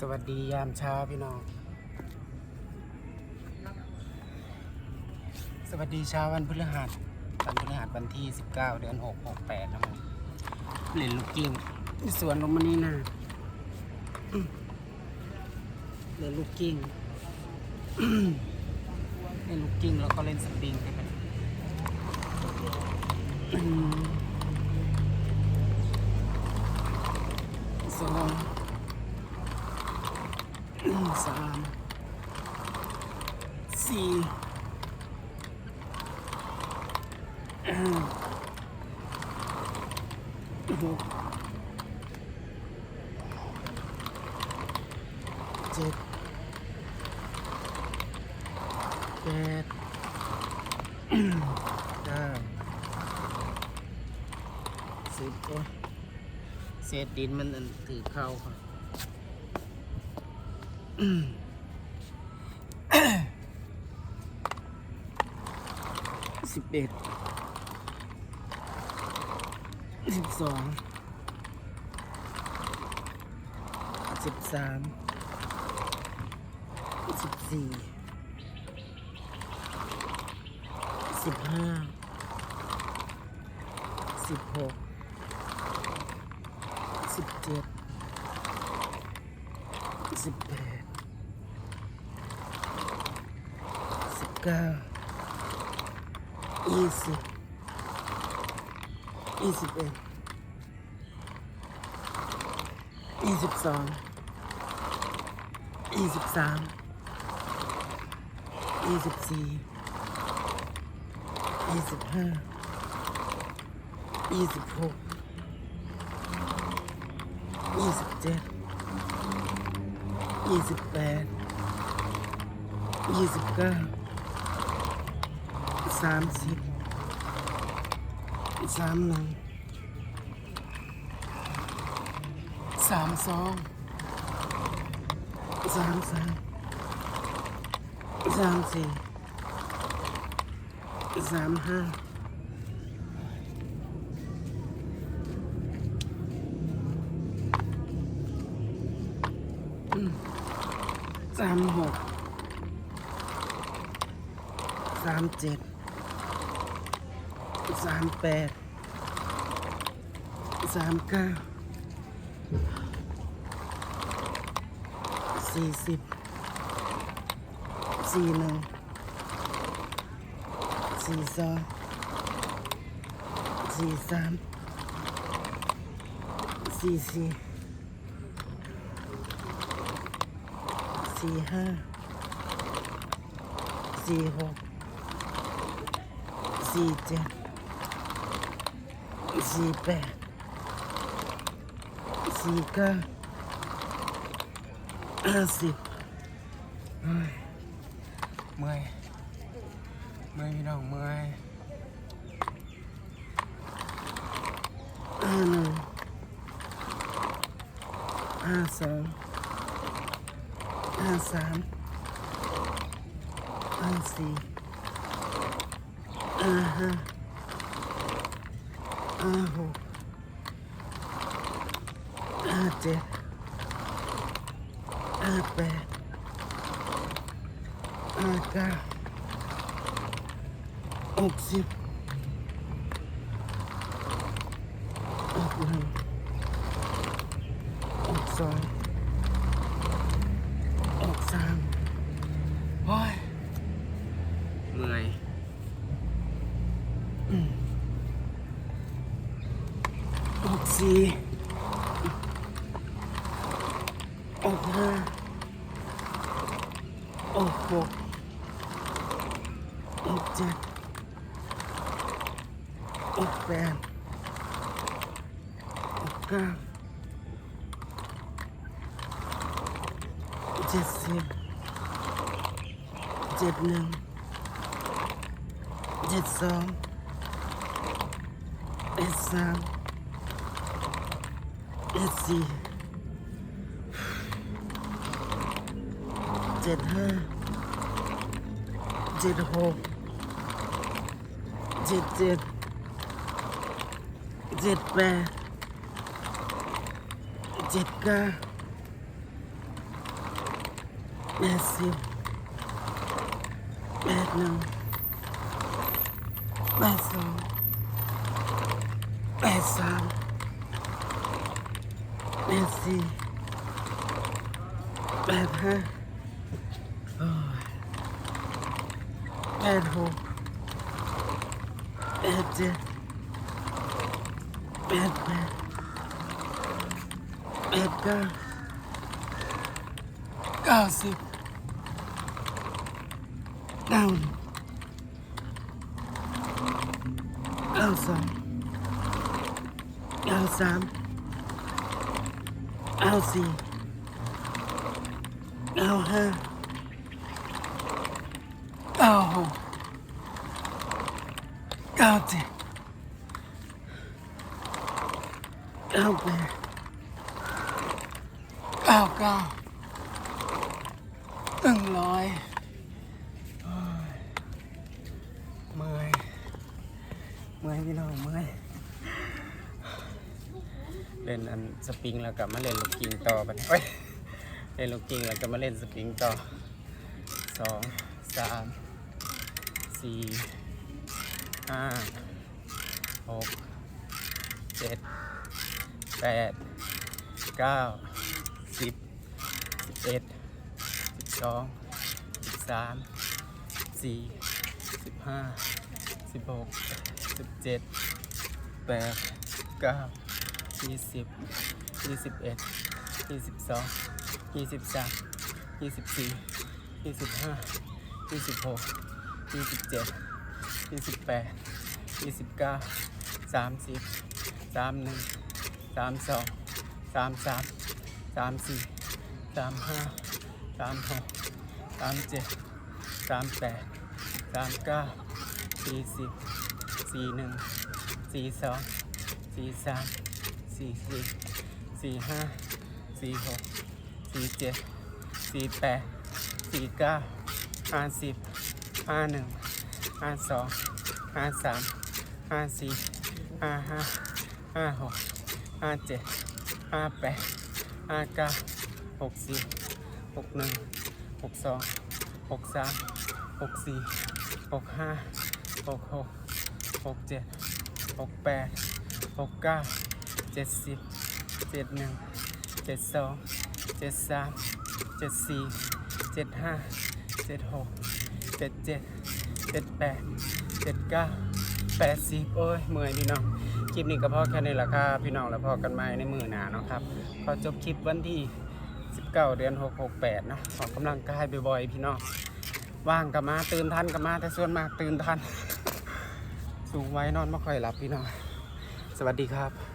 สวัสดียามเช้าพี่น้อง สวัสดีเช้าวันพฤหัสวันพฤหัสวันที่ 19 เดือน 6 68นะมึงเล่นลูกกิ้งที่สวนลมมันนี่นะเล่นลูกกิ้งเล่นลูกกิ้งแล้วก็เล่นสปริงไปมันอืม สองสามสี่หกเจ็ดแปดเก้าสิบโอ้เศษดินมันอันถือเข้าครับ สิบเอ็ดสิบสองสิบสามสิบสี่สิบห้าสิบหกสิบเจ็ด สิบแปดสิบเก้ายี่สิบยี่สิบเอ็ดยี่สิบสองยี่สิบสามยี่สิบสี่ยี่สิบห้ายี่สิบหกยี่สิบเจ็ด ยี่สิบแปดยี่สิบเก้าสามสิบสามหนึ่งสามสองสามสามสามสี่สามห้าามหกสามเจ็ดสามแปดสามเก้าสี่สิบสี่หนึ่งสี่สองสี่สามสี่สี่ สี่ห้าสี่หกสี่เจ็ดสี่แปดสี่เก้าห้าสิบเฮ้ยเมื่อยเมื่อยพี่น้องเมื่อยห้าหนึ่งห้าสอง ห้าสามห้าสี่ห้าห้าห้าหกห้าเจ็ดห้าแปดห้าเก้าหกสิบหกหนึ่งหกสองหกสามโอ้ยเมื่อย ออกสี่ออกห้าออกหกออกเจ็ดออกแปดออกเก้าเจ็ดสิบเจ็ดหนึ่งเจ็ดสอง เจ็ดสามเจ็ดสี่เจ็ดห้าเจ็ดหกเจ็ดเจ็ดเจ็ดแปด เจ็ดเก้าสามเก้าเก้าสิบเก้าหนึ่งเก้าสองเก้าสามเก้าสี่เก้าห้าเก้าหกเก้าเจ็ดเก้าแปดเก้าเก้าหนึ่งร้อยโอ้ยเมื่อยเมื่อยพี่น้องเมื่อย เล่นอันสปริงแล้วกลับมาเล่นลูกกิ้งต่อไปเอ้ยเล่นลูกกิ้งแล้วก็มาเล่นสปริงต่อสองสามสี่ห้าหกเจ็ดแปดเก้าสิบสิบเอ็ดสิบสองสิบสามสี่สิบห้าสิบหกสิบเจ็ดแปดเก้า ยี่สิบยี่สิบเอ็ดยี่สิบสองยี่สิบสามยี่สิบสี่ยี่สิบห้ายี่สิบหกยี่สิบเจ็ดยี่สิบแปดยี่สิบเก้าสามสิบสามหนึ่งสามสองสามสามสามสี่สามห้าสามหกสามเจ็ดสามแปดสามเก้าสี่สิบสี่หนึ่งสี่สองสี่สาม สี่สี่สี่ห้าสี่หกสี่เจ็ดสี่แปดสี่เก้าห้าสิบห้าหนึ่งห้าสองห้าสามห้าสี่ห้าห้าห้าหกห้าเจ็ดห้าแปดห้าเก้าหกสิบหกหนึ่งหกสองหกสามหกสี่หกห้าหกหกหกเจ็ดหกแปดหกเก้า เจ็ดสิบเจ็ดหนึ่งเจ็ดสองเจ็ดสามเจ็ดสี่เจ็ดห้าเจ็ดหกเจ็ดเจ็ดเจ็ดแปดเจ็ดเก้าแปดสิบโอ้ยเมื่อยพี่น้องคลิปนี้ก็พอแค่นี้แหละครับพี่น้องแล้วพอกันใหม่ในมือหนาเนาะครับขอจบคลิปวันที่19เดือน6 6 8เนาะออกกำลังกายบ่อยๆพี่น้องว่างกับมาตื่นทันกับมาแต่ส่วนมากตื่นทัน สูงไว้นอนไม่ค่อยหลับพี่น้องสวัสดีครับ